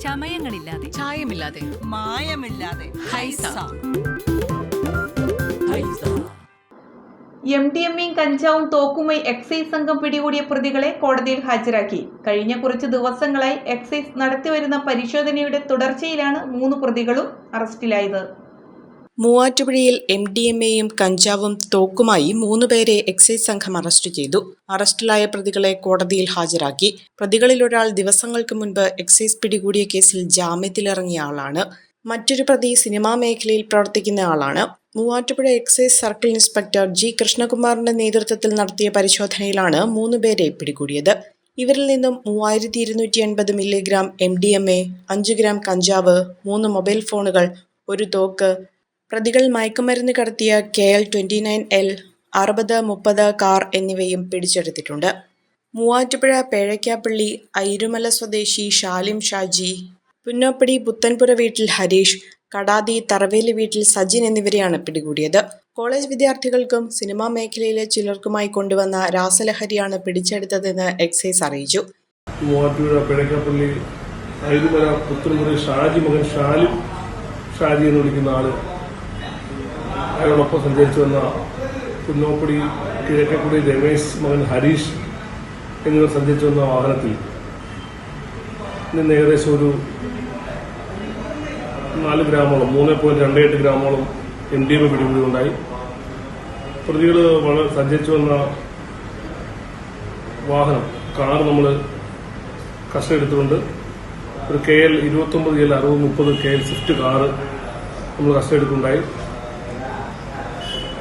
ചമയങ്ങളില്ലാതെ. ചായമില്ലാതെ. മായമില്ലാതെ. ഹൈസ. എം ഡി എമ്മയും കഞ്ചാവും തോക്കുമായി എക്സൈസ് സംഘം പിടികൂടിയ പ്രതികളെ കോടതിയിൽ ഹാജരാക്കി. കഴിഞ്ഞ കുറച്ച് ദിവസങ്ങളായി എക്സൈസ് നടത്തിവരുന്ന പരിശോധനയുടെ തുടർച്ചയിലാണ് മൂന്ന് പ്രതികളും അറസ്റ്റിലായത്. മൂവാറ്റുപുഴയിൽ എം ഡി എം എയും കഞ്ചാവും തോക്കുമായി മൂന്നുപേരെ എക്സൈസ് സംഘം അറസ്റ്റ് ചെയ്തു. അറസ്റ്റിലായ പ്രതികളെ കോടതിയിൽ ഹാജരാക്കി. പ്രതികളിൽ ഒരാൾ ദിവസങ്ങൾക്ക് മുൻപ് എക്സൈസ് പിടികൂടിയ കേസിൽ ജാമ്യത്തിലിറങ്ങിയ ആളാണ്. മറ്റൊരു പ്രതി സിനിമാ മേഖലയിൽ പ്രവർത്തിക്കുന്ന ആളാണ്. Muvattupuzha excise circle inspector G കൃഷ്ണകുമാറിന്റെ നേതൃത്വത്തിൽ നടത്തിയ പരിശോധനയിലാണ് മൂന്നുപേരെ പിടികൂടിയത്. ഇവരിൽ നിന്നും മൂവായിരത്തി ഇരുന്നൂറ്റി എൺപത് milligram M D M A അഞ്ച് ഗ്രാം കഞ്ചാവ് മൂന്ന് മൊബൈൽ ഫോണുകൾ ഒരു തോക്ക് പ്രതികൾ മയക്കുമരുന്ന് കടത്തിയ K L twenty nine L അറുപത് മുപ്പത് കാർ എന്നിവയും പിടിച്ചെടുത്തിട്ടുണ്ട്. മൂവാറ്റുപുഴ പേഴയ്ക്കാപ്പള്ളി ഐരുമല സ്വദേശി ഷാലിം ഷാജി പുന്നോപ്പടി പുത്തൻപുര വീട്ടിൽ ഹരീഷ് കടാതി തറവേലി വീട്ടിൽ സജിൻ എന്നിവരെയാണ് പിടികൂടിയത്. കോളേജ് വിദ്യാർത്ഥികൾക്കും സിനിമാ മേഖലയിലെ ചിലർക്കുമായി കൊണ്ടുവന്ന രാസലഹരിയാണ് പിടിച്ചെടുത്തതെന്ന് എക്സൈസ് അറിയിച്ചു. മൂവാറ്റുപുഴ ഐരുമല പുത്തൻപുര ഷാജി മകൻ ഷാലിം ഷാജി എന്ന് വിളിക്കുന്ന ആൾ അയാളോടൊപ്പം സഞ്ചരിച്ചു വന്ന കുന്നോപ്പടി കിഴക്കേക്കുടി രമേശ് മകൻ ഹരീഷ് എന്നിവർ സഞ്ചരിച്ചു വന്ന വാഹനത്തിൽ നിന്ന് ഏകദേശം ഒരു നാല് ഗ്രാമോളം മൂന്ന് പോയിന്റ് രണ്ട് എട്ട് ഗ്രാമോളം എം ഡി എം പിടികൂടുകയുണ്ടായി പ്രതികൾ വളരെ സഞ്ചരിച്ചു വന്ന വാഹനം കാർ നമ്മൾ കസ്റ്റഡി എടുത്തുകൊണ്ട് ഒരു കെ എൽ ഇരുപത്തൊമ്പത് എൽ അറുപത് മുപ്പത് കെ എൽ സ്വിഫ്റ്റ് കാറ് നമ്മൾ കസ്റ്റഡി എടുക്കുന്നുണ്ടായി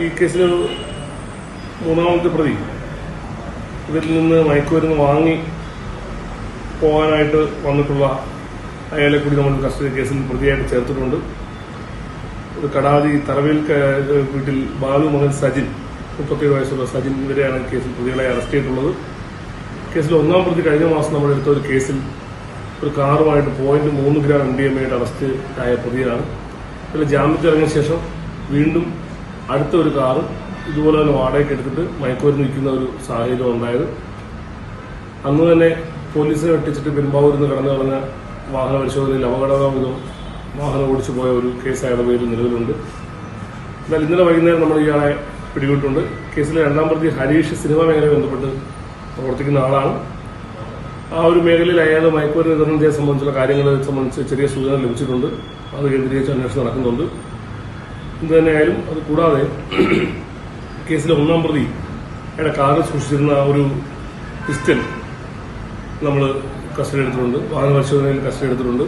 ഈ കേസിൽ മൂന്നാമത്തെ പ്രതി ഇവരിൽ നിന്ന് മയക്കുമരുന്ന് വാങ്ങി പോകാനായിട്ട് വന്നിട്ടുള്ള അയാളെ കൂടി നമ്മൾ കസ്റ്റഡി കേസിൽ പ്രതിയായിട്ട് ചേർത്തിട്ടുണ്ട്. ഒരു കടാതി തറവേൽ വീട്ടിൽ ബാലു മകൻ സജിൻ മുപ്പത്തേഴ് വയസ്സുള്ള സജിൻ ഇവരെയാണ് കേസിൽ പ്രതികളെ അറസ്റ്റ് ചെയ്തിട്ടുള്ളത്. കേസിൽ ഒന്നാം പ്രതി കഴിഞ്ഞ മാസം നമ്മൾ എടുത്ത ഒരു കേസിൽ ഒരു കാറുമായിട്ട് പോയിന്റ് മൂന്ന് ഗ്രാം എം ഡി എം എയുടെ അറസ്റ്റ് ആയ പ്രതിയാണ്. ഇതിൽ ജാമ്യത്തിൽ ഇറങ്ങിയ ശേഷം വീണ്ടും അടുത്ത ഒരു കാർ ഇതുപോലെ തന്നെ വാടകയ്ക്ക് എടുത്തിട്ട് മയക്കുമരുന്ന് നിൽക്കുന്ന ഒരു സാഹചര്യം ഉണ്ടായത്. അന്ന് തന്നെ പോലീസിനെ വെട്ടിച്ചിട്ട് പെരുമ്പാവൂരിൽ നിന്ന് കടന്നു കളഞ്ഞ വാഹന പരിശോധനയിൽ അപകടകാമിതം വാഹനം ഓടിച്ചു പോയ ഒരു കേസ് അയാളുടെ പേരിൽ നിലവിലുണ്ട്. എന്നാൽ ഇന്നലെ വൈകുന്നേരം നമ്മൾ ഇയാളെ പിടികൂട്ടുണ്ട്. കേസിലെ രണ്ടാം പ്രതി ഹരീഷ് സിനിമാ മേഖലയെ ബന്ധപ്പെട്ട് പ്രവർത്തിക്കുന്ന ആളാണ്. ആ ഒരു മേഖലയിൽ അയാൾ മയക്കുമരുന്ന് വിതരണത്തെ സംബന്ധിച്ചുള്ള കാര്യങ്ങളെ സംബന്ധിച്ച് ചെറിയ സൂചന ലഭിച്ചിട്ടുണ്ട്. അത് കേന്ദ്രീകരിച്ച് അന്വേഷണം നടക്കുന്നുണ്ട്. എന്ത് തന്നെയായാലും അത് കൂടാതെ കേസിലെ ഒന്നാം പ്രതി അയാളുടെ കാറിൽ സൂക്ഷിച്ചിരുന്ന ഒരു പിസ്റ്റൽ നമ്മൾ കസ്റ്റഡി എടുത്തിട്ടുണ്ട്. വാഹന പരിശോധനയിൽ കസ്റ്റഡി എടുത്തിട്ടുണ്ട്.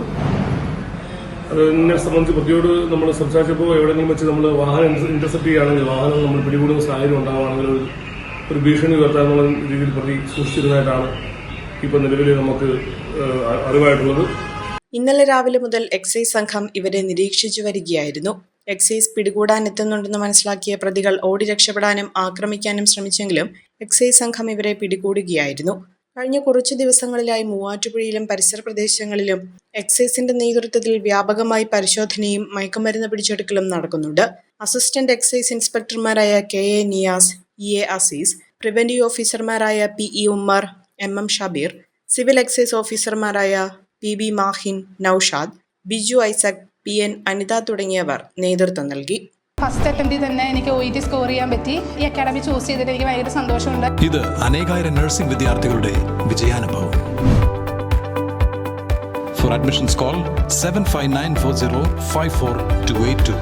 അതിനെ സംബന്ധിച്ച് പ്രതിയോട് നമ്മൾ സംസാരിച്ചപ്പോൾ എവിടെയെങ്കിലും വെച്ച് നമ്മൾ വാഹനം ഇന്റർസെപ്റ്റ് ചെയ്യുകയാണെങ്കിൽ വാഹനം നമ്മൾ പിടികൂടുന്ന സാഹചര്യം ഉണ്ടാകുകയാണെങ്കിൽ ഒരു ഒരു ഭീഷണി ഉയർത്താനുള്ള രീതിയിൽ പ്രതി സൂക്ഷിച്ചിരുന്നതായിട്ടാണ് ഇപ്പോൾ നിലവിൽ നമുക്ക് അറിവായിട്ടുള്ളത്. ഇന്നലെ രാവിലെ മുതൽ എക്സൈസ് സംഘം ഇവരെ നിരീക്ഷിച്ചു വരികയായിരുന്നു. എക്സൈസ് പിടികൂടാൻ പിടികൂടാനെത്തുന്നുണ്ടെന്ന് മനസ്സിലാക്കിയ പ്രതികൾ ഓടി രക്ഷപ്പെടാനും ആക്രമിക്കാനും ശ്രമിച്ചെങ്കിലും എക്സൈസ് സംഘം ഇവരെ പിടികൂടുകയായിരുന്നു. കഴിഞ്ഞ കുറച്ചു ദിവസങ്ങളിലായി മൂവാറ്റുപുഴയിലും പരിസര പ്രദേശങ്ങളിലും എക്സൈസിന്റെ നേതൃത്വത്തിൽ വ്യാപകമായി പരിശോധനയും മയക്കുമരുന്ന് പിടിച്ചെടുക്കലും നടക്കുന്നുണ്ട്. Assistant excise ഇൻസ്പെക്ടർമാരായ K A Niyas E A Azeez preventive ഓഫീസർമാരായ P E Ummer M M Shabeer civil excise ഓഫീസർമാരായ P B Mahin Noushad Biju Isaac P N Anitha തുടങ്ങിയവർ നേതൃത്വം നൽകി. ഫസ്റ്റ് അറ്റംപ്റ്റിൽ തന്നെ എനിക്ക് ഒ ഇ ടി സ്കോർ ചെയ്യാൻ പറ്റി. ഈ അക്കാഡമി ചൂസ് ചെയ്തിട്ട് എനിക്ക് ഭയങ്കര സന്തോഷമുണ്ട്. ഇത് അനേകായിരം നഴ്സിംഗ് വിദ്യാർത്ഥികളുടെ വിജയാനുഭവം. For admissions call seven five nine four zero five four two eight two